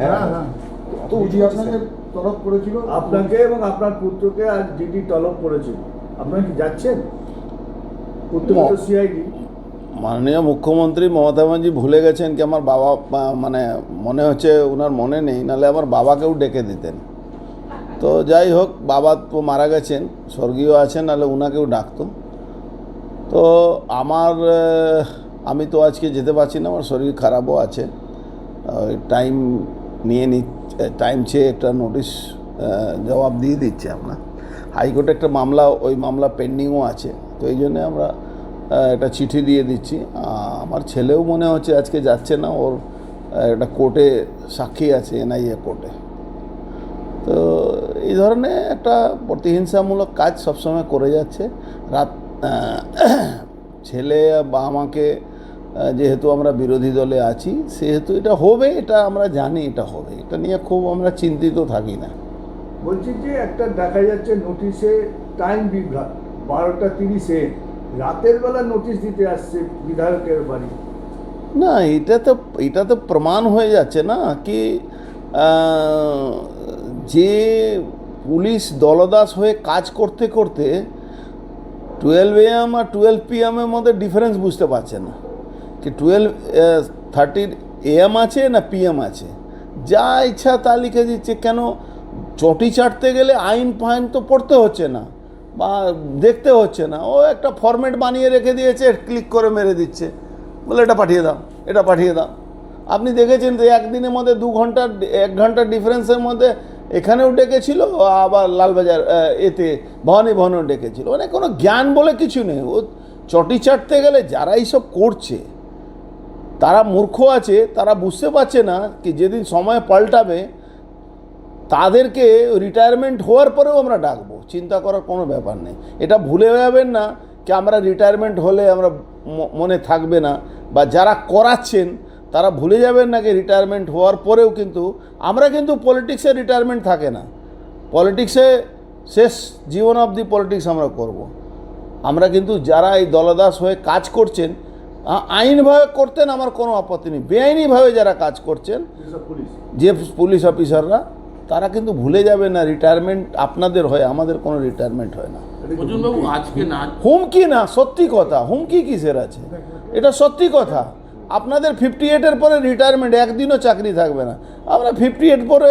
হ্যাঁ হ্যাঁ তো আপনাকে তলব করেছিল আপনাকে এবং আপনার পুত্রকে আজ ডিডি তলব করেছিল। আপনারা কি যাচ্ছেন? পুত্র তো সিআইডি। মাননীয় মুখ্যমন্ত্রী মমতা ব্যানার্জি ভুলে গেছেন কি আমার বাবা মানে মনে হচ্ছে ওনার মনে নেই নাহলে আমার বাবাকেও ডেকে দিতেন। তো যাই হোক বাবা তো মারা গেছেন স্বর্গীয় আছেন নাহলে ওনাকেও ডাকতো। তো আমার আমি তো আজকে যেতে পারছি না, আমার শরীর খারাপও আছে। টাইম নিয়ে নি টাইম চেয়ে একটা নোটিশ জবাব দিয়ে দিচ্ছে আপনার হাইকোর্টে একটা মামলা, ওই মামলা পেন্ডিংও আছে, তো এই জন্যে আমরা একটা চিঠি দিয়ে দিচ্ছি। আমার ছেলেও মনে হচ্ছে আজকে যাচ্ছে না, ওর একটা কোর্টে সাক্ষী আছে, এনআইএ কোর্টে। তো এই ধরনের একটা প্রতিহিংসামূলক কাজ সবসময় করে যাচ্ছে। রাত ছেলে বা আমাকে যেহেতু আমরা বিরোধী দলে আছি সেহেতু এটা হবে এটা আমরা জানি এটা হবে। এটা নিয়ে খুব আমরা চিন্তিত থাকি না। বলছি যে একটা দেখা যাচ্ছে নোটিশে টাইম বিভ্রাট। বারোটা তিরিশে। রাতের বেলা নোটিশ দিতে আসছে বিধায়কের বাড়ি। না এটা তো এটা তো প্রমাণ হয়ে যাচ্ছে না কি যে পুলিশ দলদাস হয়ে কাজ করতে করতে টুয়েলভ এএম আর টুয়েলভ পিএমের মধ্যে ডিফারেন্স বুঝতে পারছে না। কি টুয়েলভ থার্টির এএম আছে না পিএম আছে? যা ইচ্ছা তা লিখে দিচ্ছে। কেন? চটি চাটতে গেলে আইন ফাইন তো পড়তে হচ্ছে না, বা দেখতে হচ্ছে না। ও একটা ফরম্যাট বানিয়ে রেখে দিয়েছে ক্লিক করে মেরে দিচ্ছে। বলে, এটা পাঠিয়ে দাও, এটা পাঠিয়ে দাও। আপনি দেখেছেন যে একদিনের মধ্যে দু ঘণ্টার এক ঘণ্টার ডিফারেন্সের মধ্যে এখানেও ডেকেছিল, আবার লালবাজার এতে ভবানী ভবনেও ডেকেছিল। মানে কোনো জ্ঞান বলে কিছু নেই। ও চটি চাটতে গেলে যারা এইসব করছে তারা মূর্খ আছে, তারা বুঝতে পারছে না কি যেদিন সময় পাল্টাবে, তাদেরকে রিটায়ারমেন্ট হওয়ার পরেও আমরা ডাকবো। চিন্তা করার কোনো ব্যাপার নেই। এটা ভুলে যাবেন না কি আমরা রিটায়ারমেন্ট হলে আমরা মনে থাকবে না বা যারা করাচ্ছেন, তারা ভুলে যাবেন না কি রিটায়ারমেন্ট হওয়ার পরেও কিন্তু আমরা কিন্তু পলিটিক্সে রিটায়ারমেন্ট থাকে না। পলিটিক্সে শেষ জীবন অবধি পলিটিক্স আমরা করব। আমরা কিন্তু যারা এই দলদাস হয়ে কাজ করছেন আইনভাবে করতেন আমার কোনো আপত্তি নেই। বেআইনিভাবে যারা কাজ করছেন যে পুলিশ অফিসাররা তারা কিন্তু ভুলে যাবে না রিটায়ারমেন্ট আপনাদের হয় আমাদের কোনো রিটায়ারমেন্ট হয় না। অর্জুনবাবু আজকে না হুমকি না সত্যি কথা হুমকি কিসের আছে? এটা সত্যি কথা। আপনাদের ফিফটি এইটের পরে রিটায়ারমেন্ট একদিনও চাকরি থাকবে না। আমরা ফিফটি এইট পরে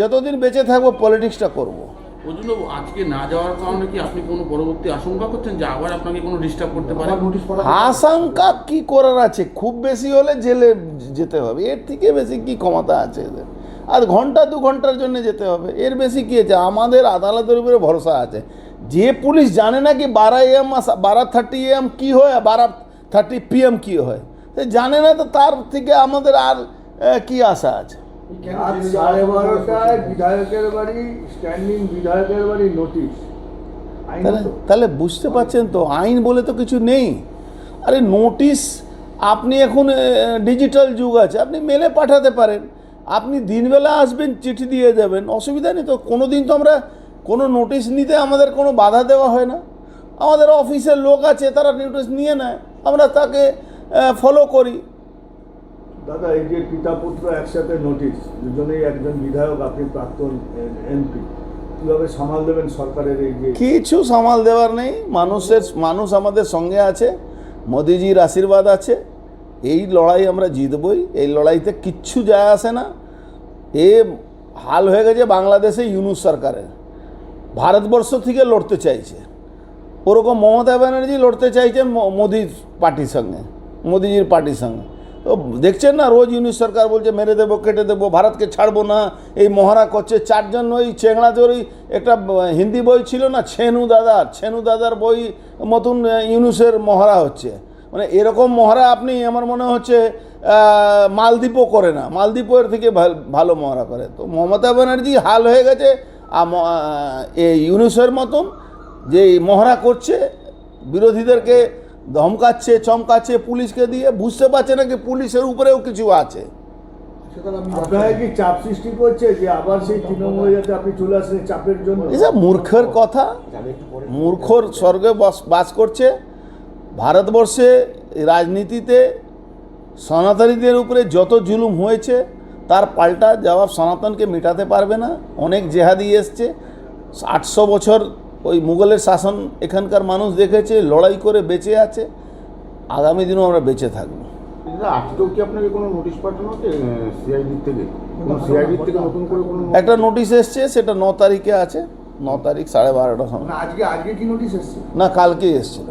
যতদিন বেঁচে থাকব পলিটিক্সটা করব। অর্জুনবাবু আজকে না যাওয়ার কারণে কি আপনি কোনো পরবর্তী আশঙ্কা করছেন যে আবার আপনাকে কোনো ডিস্টার্ব করতে পারে? আমার নোটিশ পড়া আশঙ্কা কি করার আছে? খুব বেশি হলে জেলে যেতে হবে। এর থেকে বেশি কি ক্ষমতা আছে এদের? আর ঘণ্টা দু ঘণ্টার জন্য যেতে হবে। এর বেশি কি আছে? আমাদের আদালতের উপরে ভরসা আছে। যে পুলিশ জানে না কি বারো এম বারো থার্টি এম কী হয় আর বারো থার্টি পিএম কী হয়। সে জানে না তো তার থেকে আমাদের আর কি আশা আছে? সাড়ে বারোটায় বিধায়কের বাড়ি স্ট্যান্ডিং বিধায়কের বাড়ি নোটিশ তাহলে তাহলে বুঝতে পারছেন তো আইন বলে তো কিছু নেই। আরে নোটিশ আপনি এখন ডিজিটাল যুগ আছে আপনি মেলে পাঠাতে পারেন। আপনি দিনবেলা আসবেন চিঠি দিয়ে যাবেন অসুবিধা নেই তো। কোনো দিন তো আমরা কোনো নোটিশ নিতে আমাদের কোনো বাধা দেওয়া হয় না। আমাদের অফিসের লোক আছে তারা নোটিশ নিয়ে নেয়। আমরা তাকে ফলো করি। দাদা, এই যে পিতা পুত্র একসাথে নোটিশ দুজনেই একজন বিধায়ক, আপনি প্রাক্তন এমপি সামাল দেবেন সরকারের এই যে কিছু সামাল দেওয়ার নেই। মানুষের, মানুষ আমাদের সঙ্গে আছে, মোদিজির আশীর্বাদ আছে। এই লড়াই আমরা জিতবই। এই লড়াইতে কিচ্ছু যায় আসে না। এ হাল হয়ে গেছে বাংলাদেশে ইউনুস সরকারের। ভারতবর্ষ থেকে লড়তে চাইছে। ওরকম মমতা ব্যানার্জি লড়তে চাইছেন মোদির পার্টির সঙ্গে, মোদিজির পার্টির সঙ্গে। তো দেখছেন না, রোজ ইউনিশ সরকার বলছে মেরে দেবো, কেটে দেবো, ভারতকে ছাড়বো না, এই মহারা করছে। চারজন ওই চেংড়াদের ওই একটা হিন্দি বই ছিল না, ছেনু দাদার ছেনু দাদার বই মতন ইউনুসের মহারা হচ্ছে। মানে এরকম মহারা আপনি, আমার মনে হচ্ছে মালদ্বীপও করে না। মালদ্বীপের থেকে ভাল- মহারা করে। তো মমতা ব্যানার্জি হাল হয়ে গেছে এই ইউনুসের মতন, যে মহড়া করছে, বিরোধীদেরকে ধমকাচ্ছে চমকাচ্ছে পুলিশকে দিয়ে বুঝতে পারছে না কি পুলিশের উপরেও কিছু আছে। সেটা আমি আপনারা কি চাপ সৃষ্টি করছে যে আবার সেই তৃণমূলে যাতে আপনি চলে আসেন এই চাপের জন্য? এসব মূর্খের কথা মূর্খর স্বর্গে বস বাস করছে। ভারতবর্ষে রাজনীতিতে সনাতনীদের উপরে যত জুলুম হয়েছে তার পাল্টা জবাব সনাতনকে মেটাতে পারবে না। অনেক জেহাদি এসছে। আটশো বছর ওই মুঘলের শাসন এখানকার মানুষ দেখেছে লড়াই করে বেঁচে আছে। আগামী দিনেও আমরা বেঁচে থাকব। কি আপনাকে কোনো নোটিশ পাঠানো হচ্ছে সিআইডির থেকে? কোনো থেকে নতুন করে কোনো একটা নোটিশ এসছে সেটা ন তারিখে আছে ন তারিখ সাড়ে বারোটার সময়। না আজকে আজকে কি নোটিশ এসছে? না কালকেই এসেছিল।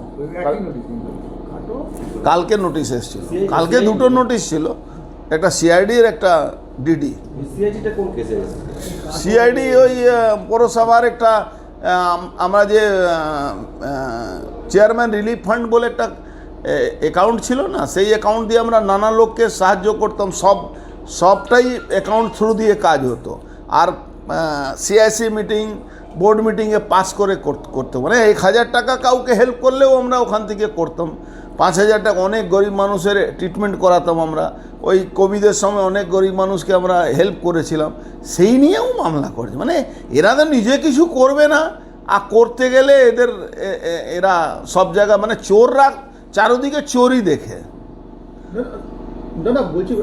কালকে? নোটিশ এসেছিল। কালকে দুটো নোটিশ ছিল একটা সিআইডির একটা ডিডি সিআইজিটা কোন কেসে সিআইডি ওই পৌরসভার একটা আমরা যে চেয়ারম্যান রিলিফ ফান্ড বলে একটা অ্যাকাউন্ট ছিল না, সেই অ্যাকাউন্ট দিয়ে আমরা নানা লোককে সাহায্য করতাম, সব, সবটাই অ্যাকাউন্ট থ্রু দিয়ে কাজ হতো। আর সিআইসি মিটিং বোর্ড মিটিংয়ে পাস করে কর- করতে মানে এক হাজার টাকা কাউকে হেল্প করলেও আমরা ওখান থেকে করতাম। পাঁচ হাজার টাকা অনেক গরিব মানুষের ট্রিটমেন্ট করাতাম আমরা। ওই কোভিডের সময় অনেক গরিব মানুষকে আমরা হেল্প করেছিলাম। সেই নিয়েও মামলা করেছে। মানে এরা তো নিজে কিছু করবে না। আর করতে গেলে এদের এরা সব জায়গা মানে চোররা চারোদিকে চোরই দেখে। দাদা বলছি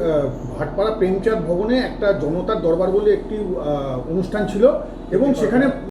ভাটপাড়া প্রেমচাঁদ ভবনে একটা জনতার দরবার বলে একটি অনুষ্ঠান ছিল এবং সেখানে